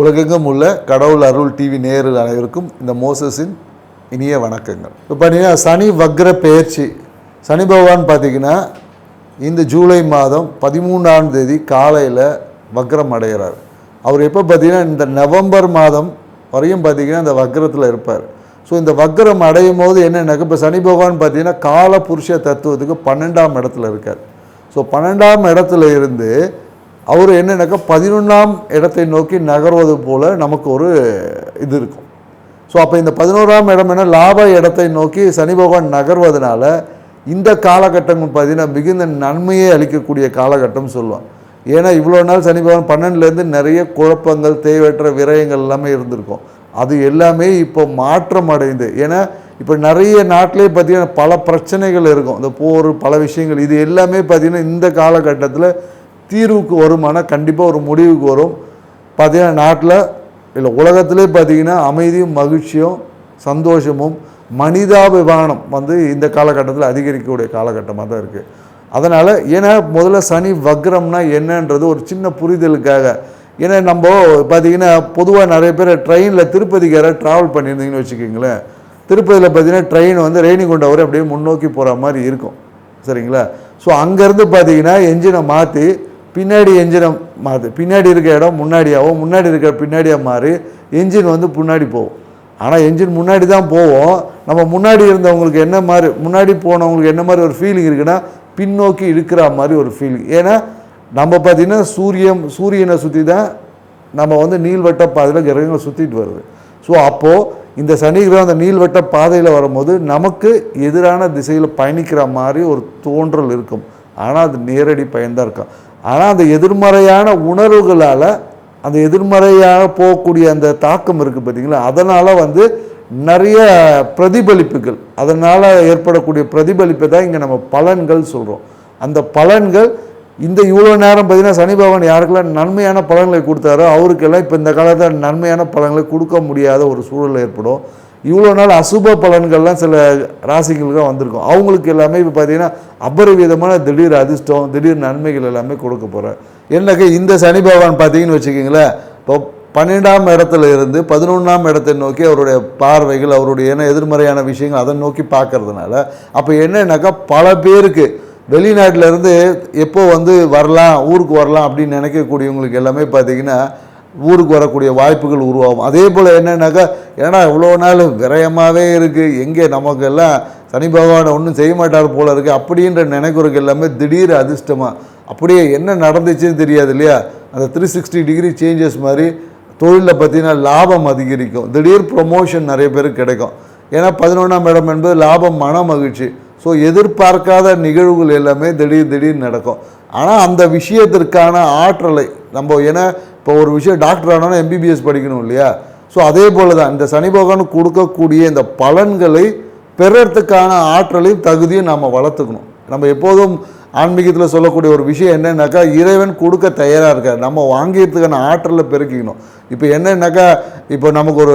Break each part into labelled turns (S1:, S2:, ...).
S1: உலகெங்கும் உள்ள கடவுள் அருள் டிவி நேரில் அனைவருக்கும் இந்த மோசஸின் இனிய வணக்கங்கள். இப்போ பார்த்தீங்கன்னா சனி வக்ர பெயர்ச்சி. சனி பகவான் பார்த்தீங்கன்னா இந்த ஜூலை மாதம் பதிமூணாம் தேதி காலையில் வக்ரம் அடைகிறார். அவர் எப்போ பார்த்தீங்கன்னா இந்த நவம்பர் மாதம் வரையும் பார்த்தீங்கன்னா இந்த வக்ரத்தில் இருப்பார். ஸோ இந்த வக்ரம் அடையும் போது என்னென்னாக்க இப்போ சனி பகவான் பார்த்தீங்கன்னா கால புருஷ தத்துவத்துக்கு பன்னெண்டாம் இடத்துல இருக்கார். ஸோ பன்னெண்டாம் இடத்துல இருந்து அவர் என்னென்னாக்கா பதினொன்றாம் இடத்தை நோக்கி நகர்வது போல் நமக்கு ஒரு இது இருக்கும். ஸோ அப்போ இந்த பதினோராம் இடம் என்ன? லாப இடத்தை நோக்கி சனி பகவான் நகர்வதனால இந்த காலகட்டம் பார்த்தீங்கன்னா மிகுந்த நன்மையை அளிக்கக்கூடிய காலகட்டம் சொல்லுவான் ஏன்னா இவ்வளோ நாள் சனி பகவான் பன்னெண்டுலேருந்து நிறைய குழப்பங்கள் தேவையற்ற விரயங்கள் எல்லாமே இருந்திருக்கும். அது எல்லாமே இப்போ மாற்றம் அடைந்து ஏன்னா இப்போ நிறைய நாட்டிலே பார்த்திங்கன்னா பல பிரச்சனைகள் இருக்கும். இந்த போர் பல விஷயங்கள் இது எல்லாமே பார்த்தீங்கன்னா இந்த காலகட்டத்தில் தீர்வுக்கு வருமானா கண்டிப்பாக ஒரு முடிவுக்கு வரும். பார்த்தீங்கன்னா நாட்டில் இல்லை உலகத்திலே பார்த்தீங்கன்னா அமைதியும் மகிழ்ச்சியும் சந்தோஷமும் மனிதாபிமானம் வந்து இந்த காலகட்டத்தில் அதிகரிக்கக்கூடிய காலகட்டமாக தான் இருக்குது அதனால் ஏன்னா முதல்ல சனி வக்ரம்னா என்னன்றது ஒரு சின்ன புரிதலுக்காக. ஏன்னா நம்ம பார்த்தீங்கன்னா பொதுவாக நிறைய பேர் ட்ரெயினில் திருப்பதிக்கு யாராவது ட்ராவல் பண்ணியிருந்தீங்கன்னு வச்சுக்கிங்களேன். திருப்பதியில் பார்த்தீங்கன்னா ட்ரெயின் வந்து ரேணிகுண்டா வரை அப்படியே முன்னோக்கி போகிற மாதிரி இருக்கும். சரிங்களா? ஸோ அங்கேருந்து பார்த்தீங்கன்னா என்ஜினை மாற்றி பின்னாடி என்ஜினை மாறுது. பின்னாடி இருக்க இடம் முன்னாடியாகவும் முன்னாடி இருக்கிற பின்னாடியாக மாறி என்ஜின் வந்து முன்னாடி போகும். ஆனால் என்ஜின் முன்னாடி தான் போவோம். நம்ம முன்னாடி இருந்தவங்களுக்கு என்ன மாதிரி முன்னாடி போனவங்களுக்கு என்ன மாதிரி ஒரு ஃபீலிங் இருக்குன்னா பின்னோக்கி இழுக்கிற மாதிரி ஒரு ஃபீலிங் ஏன்னா நம்ம பார்த்திங்கன்னா சூரியன் சூரியனை சுற்றி தான் நம்ம வந்து நீள்வட்ட பாதையில் கிரகங்கள் சுற்றிட்டு வருது. ஸோ அப்போது இந்த சனி கிரகம் அந்த நீள்வட்ட பாதையில் வரும்போது நமக்கு எதிரான திசையில் பயணிக்கிற மாதிரி ஒரு தோன்றல் இருக்கும். ஆனால் அது நேரடி பயன்தான் இருக்கும் ஆனால் அந்த எதிர்மறையான உணர்வுகளால் அந்த எதிர்மறையாக போகக்கூடிய அந்த தாக்கம் இருக்குது பார்த்தீங்களா அதனால் வந்து நிறைய பிரதிபலிப்புகள் அதனால் ஏற்படக்கூடிய பிரதிபலிப்பை தான் இங்கே நம்ம பலன்கள் சொல்கிறோம் அந்த பலன்கள் இந்த இவ்வளோ நேரம் பார்த்தீங்கன்னா சனி பகவான் யாருக்கெல்லாம் நன்மையான பலன்களை கொடுத்தாரோ அவருக்கெல்லாம் இப்போ இந்த காலத்தில் நன்மையான பலன்களை கொடுக்க முடியாத ஒரு சூழல் ஏற்படும். இவ்வளோ நாள் அசுப பலன்கள்லாம் சில ராசிகளுக்காக வந்திருக்கும். அவங்களுக்கு எல்லாமே இப்போ பார்த்தீங்கன்னா அபரிவிதமான திடீர் அதிர்ஷ்டம் திடீர் நன்மைகள் எல்லாமே கொடுக்க போகிறேன் என்னக்கா இந்த சனி பகவான் பார்த்தீங்கன்னு வச்சுக்கிங்களேன் இப்போ பன்னெண்டாம் இடத்துல இருந்து பதினொன்றாம் இடத்தை நோக்கி அவருடைய பார்வைகள் அவருடைய என்ன எதிர்மறையான விஷயங்கள் அதை நோக்கி பார்க்கறதுனால அப்போ என்னன்னாக்கா பல பேருக்கு வெளிநாட்டிலேருந்து எப்போ வந்து வரலாம் ஊருக்கு வரலாம் அப்படின்னு நினைக்கக்கூடியவங்களுக்கு எல்லாமே பார்த்தீங்கன்னா ஊருக்கு வரக்கூடிய வாய்ப்புகள் உருவாகும். அதே போல் என்னென்னாக்கா ஏன்னா இவ்வளோ நாள் விரயமாகவே இருக்குது எங்கே நமக்கு எல்லாம் சனி பகவானை ஒன்றும் செய்ய மாட்டார் போல இருக்குது அப்படின்ற நினைக்கிறதுக்கு எல்லாமே திடீர் அதிர்ஷ்டமாக அப்படியே என்ன நடந்துச்சுன்னு தெரியாது இல்லையா? அந்த த்ரீ சிக்ஸ்டி டிகிரி சேஞ்சஸ் மாதிரி தொழிலில் பார்த்தீங்கன்னா லாபம் அதிகரிக்கும். திடீர் ப்ரொமோஷன் நிறைய பேருக்கு கிடைக்கும். ஏன்னா பதினொன்றாம் இடம் என்பது லாபம் மன மகிழ்ச்சி. ஸோ எதிர்பார்க்காத நிகழ்வுகள் எல்லாமே திடீர் திடீர் நடக்கும். ஆனால் அந்த விஷயத்திற்கான ஆற்றலை நம்ம ஏன்னா இப்போ ஒரு விஷயம் டாக்டர் ஆனோன்னா எம்பிபிஎஸ் படிக்கணும் இல்லையா? ஸோ அதே போல் தான் இந்த சனி பகவான் கொடுக்கக்கூடிய இந்த பலன்களை பெறத்துக்கான ஆற்றலையும் தகுதியும் நம்ம வளர்த்துக்கணும். நம்ம எப்போதும் ஆன்மீகத்தில் சொல்லக்கூடிய ஒரு விஷயம் என்னன்னாக்கா இறைவன் கொடுக்க தயாராக இருக்கார். நம்ம வாங்கிறதுக்கான ஆற்றலை பெருக்கிக்கணும். இப்போ என்னன்னாக்கா இப்போ நமக்கு ஒரு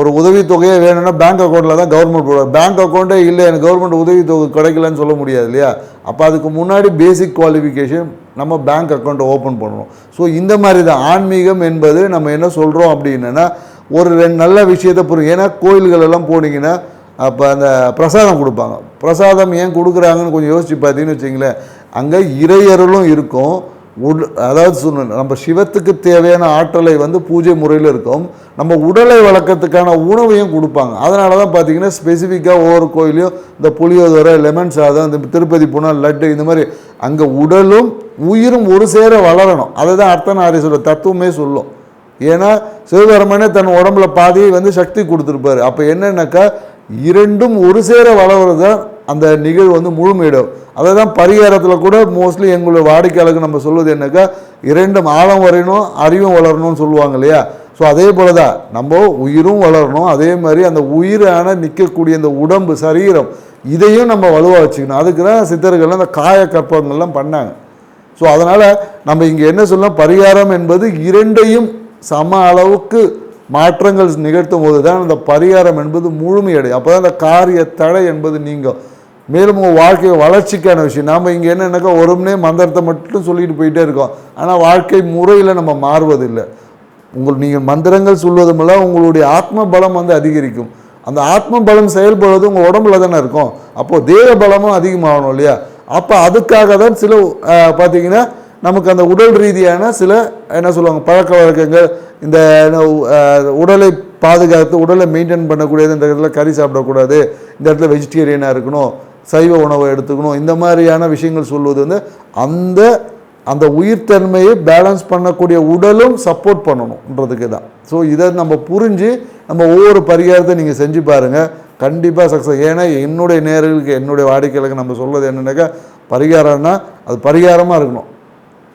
S1: ஒரு உதவித்தொகையே வேணும்னா பேங்க் அக்கௌண்ட்டில் தான் கவர்மெண்ட் போடுவார். பேங்க் அக்கௌண்ட்டே இல்லை எனக்கு கவர்மெண்ட் உதவித்தொகை கிடைக்கலன்னு சொல்ல முடியாது இல்லையா? அப்போ அதுக்கு முன்னாடி பேசிக் குவாலிஃபிகேஷன் நம்ம பேங்க் அக்கௌண்ட்டை ஓப்பன் பண்ணுறோம் ஸோ இந்த மாதிரி தான் ஆன்மீகம் என்பது நம்ம என்ன சொல்கிறோம் அப்படின்னா ஒரு ரெண்டு நல்ல விஷயத்தை புரியும். ஏன்னா கோயில்களெல்லாம் போனீங்கன்னா அப்போ அந்த பிரசாதம் கொடுப்பாங்க. பிரசாதம் ஏன் கொடுக்குறாங்கன்னு கொஞ்சம் யோசித்து பார்த்தீங்கன்னு வச்சிங்களேன். அங்கே இறையருளும் இருக்கும். உட் அதாவது சொன்ன நம்ம சிவத்துக்கு தேவையான ஆற்றலை வந்து பூஜை முறையில் இருக்கும். நம்ம உடலை வளர்க்கறதுக்கான உணவையும் கொடுப்பாங்க. அதனால தான் பார்த்தீங்கன்னா ஸ்பெசிஃபிக்காக ஒவ்வொரு கோயிலையும் இந்த புளியோதரை லெமன் சாதம் இந்த திருப்பதி போனால் லட்டு இந்த மாதிரி அங்கே உடலும் உயிரும் ஒரு சேர வளரணும். அதை தான் அர்த்தநாரீஸ்வர தத்துவமே சொல்லும். ஏன்னா சிவபெருமனே தன் உடம்புல பாதியை வந்து சக்தி கொடுத்துருப்பாரு. அப்போ என்னென்னாக்கா இரண்டும் ஒரு சேர வளர்றது தான் அந்த நிகழ்வு வந்து முழுமையிடும். அதை தான் பரிகாரத்தில் கூட மோஸ்ட்லி எங்களுடைய வாடிக்கையாளருக்கு நம்ம சொல்வது என்னக்கா இரண்டும் ஆழம் வரையணும் அறிவும் வளரணும்னு சொல்லுவாங்க இல்லையா? ஸோ அதே போல தான் நம்ம உயிரும் வளரணும். அதே மாதிரி அந்த உயிரான நிற்கக்கூடிய அந்த உடம்பு சரீரம் இதையும் நம்ம வலுவாக வச்சுக்கணும். அதுக்கு தான் சித்தர்கள் அந்த காய கற்பங்கள்லாம் பண்ணாங்க. ஸோ அதனால் நம்ம இங்கே என்ன சொல்லலாம் பரிகாரம் என்பது இரண்டையும் சம அளவுக்கு மாற்றங்கள் நிகழ்த்தும் போது தான் அந்த பரிகாரம் என்பது முழுமையடையும். அப்போ தான் அந்த காரிய தடை என்பது நீங்கள் மேலும் உங்கள் வாழ்க்கை வளர்ச்சிக்கான விஷயம். நாம் இங்கே என்னென்னாக்கா ஒருமனே மந்திரத்தை மட்டும் சொல்லிட்டு போயிட்டே இருக்கோம். ஆனால் வாழ்க்கை முறையில் நம்ம மாறுவதில்லை. உங்கள் நீங்கள் மந்திரங்கள் சொல்வதும் உங்களுடைய ஆத்ம பலம் வந்து அதிகரிக்கும். அந்த ஆத்ம பலம் செயல்படுவது உங்கள் உடம்புல தானே இருக்கும். அப்போது தேக பலமும் அதிகமாகணும் இல்லையா? அப்போ அதுக்காக தான் சில பார்த்தீங்கன்னா நமக்கு அந்த உடல் ரீதியான சில என்ன சொல்லுவாங்க பழக்க வழக்கங்கள் இந்த என்ன, உடலை பாதுகாத்து உடலை மெயின்டைன் பண்ணக்கூடியது இந்த இடத்துல கறி சாப்பிடக்கூடாது இந்த இடத்துல வெஜிடேரியனாக இருக்கணும் சைவ உணவை எடுத்துக்கணும். இந்த மாதிரியான விஷயங்கள் சொல்வது வந்து அந்த அந்த உயிர்த்தன்மையை பேலன்ஸ் பண்ணக்கூடிய உடலும் சப்போர்ட் பண்ணணுன்றதுக்கு தான். ஸோ இதை நம்ம புரிஞ்சு நம்ம ஒவ்வொரு பரிகாரத்தை நீங்கள் செஞ்சு பாருங்கள் கண்டிப்பாக சக்ஸஸ் ஏன்னா என்னுடைய நேர்களுக்கு என்னுடைய வாடிக்கையாளருக்கு நம்ம சொல்வது என்னென்னாக்கா பரிகாரம்னா அது பரிகாரமாக இருக்கணும்.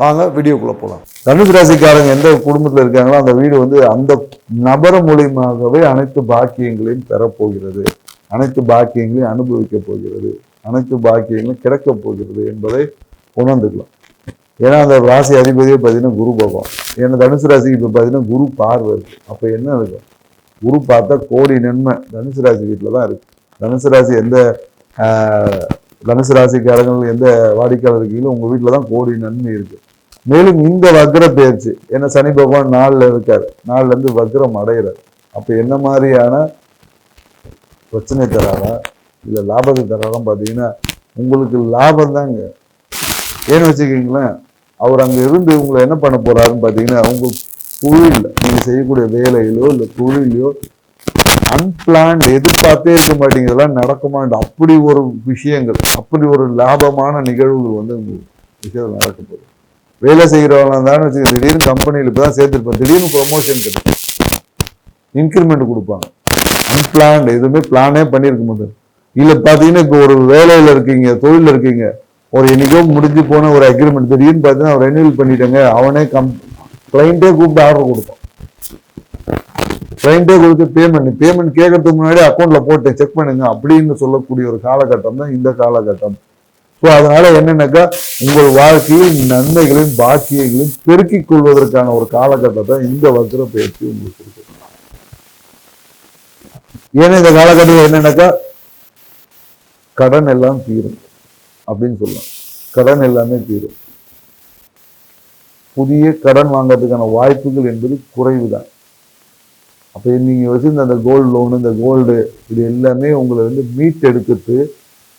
S1: வாங்க வீடியோக்குள்ளே போகலாம் தனுசு ராசிக்காரங்க எந்த குடும்பத்தில் இருக்காங்களோ அந்த வீடு வந்து அந்த நபர் மூலியமாகவே அனைத்து பாக்கியங்களையும் பெறப்போகிறது அனைத்து பாக்கியங்களையும் அனுபவிக்க போகிறது. அனைத்து பாக்கியங்களும் கிடைக்கப் போகிறது என்பதை உணர்ந்துக்கலாம். ஏன்னா அந்த ராசி அதிபதியே பார்த்தீங்கன்னா குரு பகவான். ஏன்னா தனுசு ராசிக்கு இப்போ பார்த்தீங்கன்னா குரு பார்வை இருக்கு. அப்போ என்ன இருக்கும்? குரு பார்த்தா கோடி நன்மை தனுசு ராசி வீட்டில் தான் இருக்கு. தனுசு ராசி எந்த தனுசு ராசிக்காரங்கள் எந்த வாடிக்கையாளர் இருக்கீங்களோ உங்கள் வீட்டில் தான் கோடி நன்மை இருக்கு. மேலும் இந்த வக்ர பேச்சு ஏன்னா சனி பகவான் நாளில் இருக்கார். நாள்லேருந்து இருந்து வக்ரம் அடைகிறார் அப்போ என்ன மாதிரியான பிரச்சனை தராரா? இல்லை லாபத்தை தராரான்னு பார்த்தீங்கன்னா உங்களுக்கு லாபம் தாங்க. ஏன்னு வச்சுக்கிங்களேன் அவர் அங்கே இருந்து உங்களை என்ன பண்ண போகிறாருன்னு பார்த்தீங்கன்னா உங்க தொழில் நீங்கள் செய்யக்கூடிய வேலையிலோ இல்லை தொழிலையோ அன்பிளான் எதிர்பார்த்தே இருக்க மாட்டீங்க. இதெல்லாம் நடக்குமாண்டு. அப்படி ஒரு விஷயங்கள் அப்படி ஒரு லாபமான நிகழ்வுகள் வந்து விஷயத்தில் நடக்க போகுது வேலை செய்கிறவங்க தான் வச்சு திடீர்னு கம்பெனியில் இப்போ தான் சேர்த்துருப்பேன். திடீர்னு ப்ரொமோஷன் கிடைக்கும். இன்க்ரிமெண்ட் கொடுப்பாங்க. அன்பிளான்டு எதுவுமே பிளானே பண்ணியிருக்க முடியாது இல்லை பார்த்தீங்கன்னா இப்போ ஒரு வேலையில் இருக்கீங்க தொழிலில் இருக்கீங்க. ஒரு என்னைக்கோ முடிஞ்சு போன ஒரு அக்ரிமெண்ட் திடீர்னு பார்த்தீங்கன்னா ரெனியூல் பண்ணிட்டேங்க. அவனே கம் கிளைண்ட்டே கூப்பிட்டு ஆர்டர் கொடுப்பான். கிளைண்ட்டே கொடுத்து பேமெண்ட் பேமெண்ட் கேட்கறதுக்கு முன்னாடி அக்கௌண்ட்ல போட்டு செக் பண்ணுங்க அப்படின்னு சொல்லக்கூடிய ஒரு காலகட்டம் தான் இந்த காலகட்டம். ஸோ அதனால என்னன்னாக்கா உங்கள் வாழ்க்கையில் நன்மைகளையும் பாக்கியங்களையும் பெருக்கிக் கொள்வதற்கான ஒரு காலகட்டத்தை இந்த வக்ர பயிற்சி உங்களுக்கு இருக்கு. ஏன்னா இந்த காலகட்டத்தில் என்னன்னாக்கா கடன் எல்லாம் தீரும் அப்படின்னு சொல்லலாம். கடன் எல்லாமே தீரும். புதிய கடன் வாங்குறதுக்கான வாய்ப்புகள் என்பது குறைவு தான் அப்போ நீங்கள் வச்சுருந்த அந்த கோல்டு லோனு இந்த கோல்டு இது எல்லாமே உங்களை வந்து மீட் எடுத்துட்டு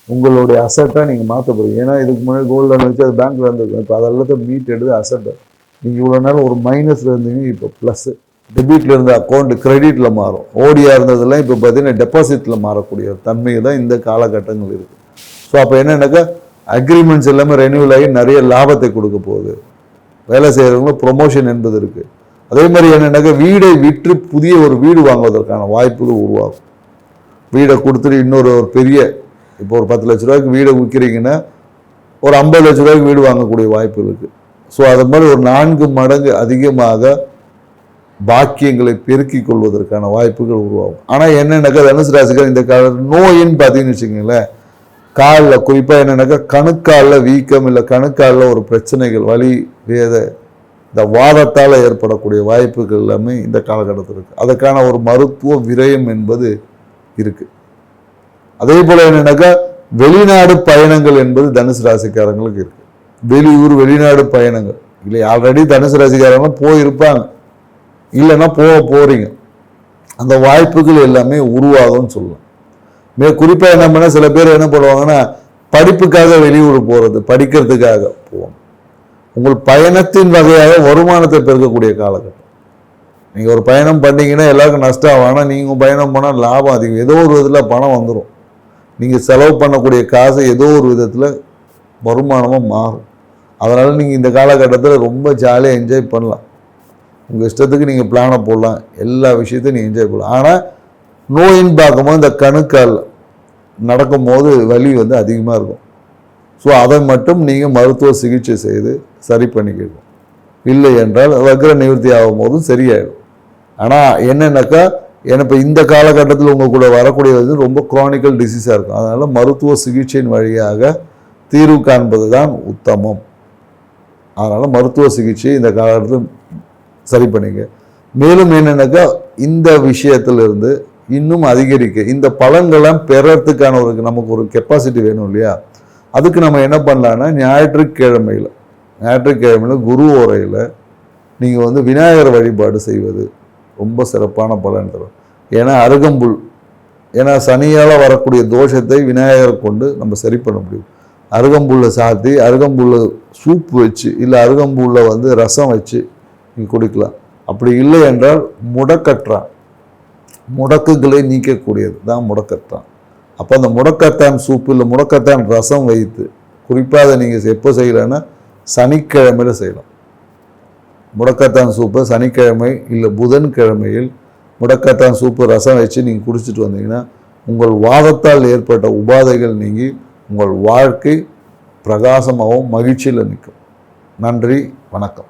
S1: உங்களுடைய அசட்டாக நீங்கள் மாற்ற போகிறீங்க ஏன்னா இதுக்கு முன்னாடி கோல்டு லோன் வச்சு அது பேங்க்கில் இருந்திருக்கும் இப்போ அதெல்லாத்தையும் மீட் எடுத்து அசட்டை நீங்கள் இவ்வளோ நேரம் ஒரு மைனஸில் இருந்தீங்க இப்போ ப்ளஸ்ஸு டெபிட்டில் இருந்த அக்கௌண்ட் கிரெடிட்டில் மாறும். ஓடியாக இருந்ததெல்லாம் இப்போ பார்த்தீங்கன்னா டெபாசிட்டில் மாறக்கூடிய தன்மை தான் இந்த காலகட்டங்கள் இருக்குது ஸோ அப்போ என்னென்னாக்கா அக்ரிமெண்ட்ஸ் எல்லாமே ரெனியூவல் ஆகி நிறைய லாபத்தை கொடுக்க போகுது. வேலை செய்கிறவங்களும் ப்ரொமோஷன் என்பது இருக்குது அதே மாதிரி என்னென்னாக்கா வீடை விற்று புதிய ஒரு வீடு வாங்குவதற்கான வாய்ப்புகள் உருவாகும். வீடை கொடுத்துட்டு இன்னொரு ஒரு பெரிய இப்போ ஒரு பத்து லட்ச ரூபாய்க்கு வீடை விற்கிறீங்கன்னா ஒரு ஐம்பது லட்ச ரூபாய்க்கு வீடு வாங்கக்கூடிய வாய்ப்பு இருக்குது ஸோ அது மாதிரி ஒரு நான்கு மடங்கு அதிகமாக பாக்கியங்களை பெருக்கிக் கொள்வதற்கான வாய்ப்புகள் உருவாகும். ஆனால் என்னென்னாக்கா தனுசு ராசிக்கார் இந்த கால நோயின்னு பார்த்தீங்கன்னு வச்சுக்கோங்களேன். காலில் குறிப்பாக என்னென்னாக்கா கணுக்காலில் வீக்கம் இல்லை கணுக்காலில் ஒரு பிரச்சனைகள் வலி வேத இந்த வாதத்தால் ஏற்படக்கூடிய வாய்ப்புகள் எல்லாமே இந்த காலகட்டத்தில் இருக்குது அதுக்கான ஒரு மருத்துவ விரயம் என்பது இருக்குது அதே போல் என்னென்னாக்கா வெளிநாடு பயணங்கள் என்பது தனுசு ராசிக்காரங்களுக்கு இருக்குது வெளியூர் வெளிநாடு பயணங்கள். இல்லை ஆல்ரெடி தனுசு ராசிக்காரங்க போயிருப்பாங்க. இல்லைன்னா போக போகிறீங்க அந்த வாய்ப்புகள் எல்லாமே உருவாகும்னு சொல்லலாம். மே குறிப்பாக என்ன பண்ணால் சில பேர் என்ன பண்ணுவாங்கன்னா படிப்புக்காக வெளியூர் போகிறது படிக்கிறதுக்காக போவாங்க உங்கள் பயணத்தின் வகையாக வருமானத்தை பெருக்கக்கூடிய காலகட்டம். நீங்கள் ஒரு பயணம் பண்ணீங்கன்னா எல்லாருக்கும் நஷ்டம் ஆகும். ஆனால் நீங்கள் பயணம் போனால் லாபம் அதிகம். ஏதோ ஒரு விதத்தில் பணம் வந்துடும் நீங்கள் செலவு பண்ணக்கூடிய காசு ஏதோ ஒரு விதத்தில் வருமானமாக மாறும். அதனால் நீங்கள் இந்த காலகட்டத்தில் ரொம்ப ஜாலியாக என்ஜாய் பண்ணலாம். உங்கள் இஷ்டத்துக்கு நீங்கள் பிளானை போடலாம். எல்லா விஷயத்தையும் நீங்கள் என்ஜாய் பண்ணலாம். ஆனால் நோயின்னு பார்க்கும்போது இந்த கணுக்கால் நடக்கும்போது வலி வந்து அதிகமாக இருக்கும். ஸோ அதை மட்டும் நீங்கள் மருத்துவ சிகிச்சை செய்து சரி பண்ணிக்கணும். இல்லை என்றால் வக்ர நிவர்த்தி ஆகும் போதும் சரியாயிடும். ஆனால் என்னென்னாக்கா ஏன்னா இப்போ இந்த காலகட்டத்தில் உங்கள் கூட வரக்கூடிய வந்து ரொம்ப குரானிக்கல் டிசீஸாக இருக்கும். அதனால் மருத்துவ சிகிச்சையின் வழியாக தீர்வு காண்பது தான் உத்தமம். அதனால் மருத்துவ சிகிச்சை இந்த காலகட்டத்தில் சரி பண்ணிங்க. மேலும் என்னென்னாக்கா இந்த விஷயத்திலிருந்து இன்னும் அதிகரிக்க இந்த பலன்கள்லாம் பெறத்துக்கான ஒரு நமக்கு ஒரு கெப்பாசிட்டி வேணும் இல்லையா? அதுக்கு நம்ம என்ன பண்ணலான்னா ஞாயிற்றுக்கிழமையில் ஞாயிற்றுக்கிழமையில் குரு ஓரையில் நீங்கள் வந்து விநாயகர் வழிபாடு செய்வது ரொம்ப சிறப்பான பலன் தரும். ஏன்னா அருகம்புல் ஏன்னா சனியால் வரக்கூடிய தோஷத்தை விநாயகரை கொண்டு நம்ம சரி பண்ண முடியும். அருகம்புல்லை சாத்தி அருகம்புல்லை சூப் வச்சு இல்லை அருகம்புல்லை வந்து ரசம் வச்சு நீங்கள் குடிக்கலாம். அப்படி இல்லை என்றால் முடக்கற்றான். முடக்குகளை நீக்கக்கூடியது தான் முடக்கற்றான். அப்போ அந்த முடக்கத்தான் சூப்பு இல்லை முடக்கத்தான் ரசம் வைத்து. குறிப்பாக அதை நீங்கள் எப்போ செய்யலைன்னா சனிக்கிழமையில் செய்யலாம். முடக்கத்தான் சூப்பை சனிக்கிழமை இல்லை புதன்கிழமையில் முடக்கத்தான் சூப்பு ரசம் வச்சு நீங்கள் குடிச்சிட்டு வந்தீங்கன்னா உங்கள் வாதத்தால் ஏற்பட்ட உபாதைகள் நீங்கி உங்கள் வாழ்க்கை பிரகாசமாகவும் மகிழ்ச்சியில் நிற்கும். நன்றி வணக்கம்.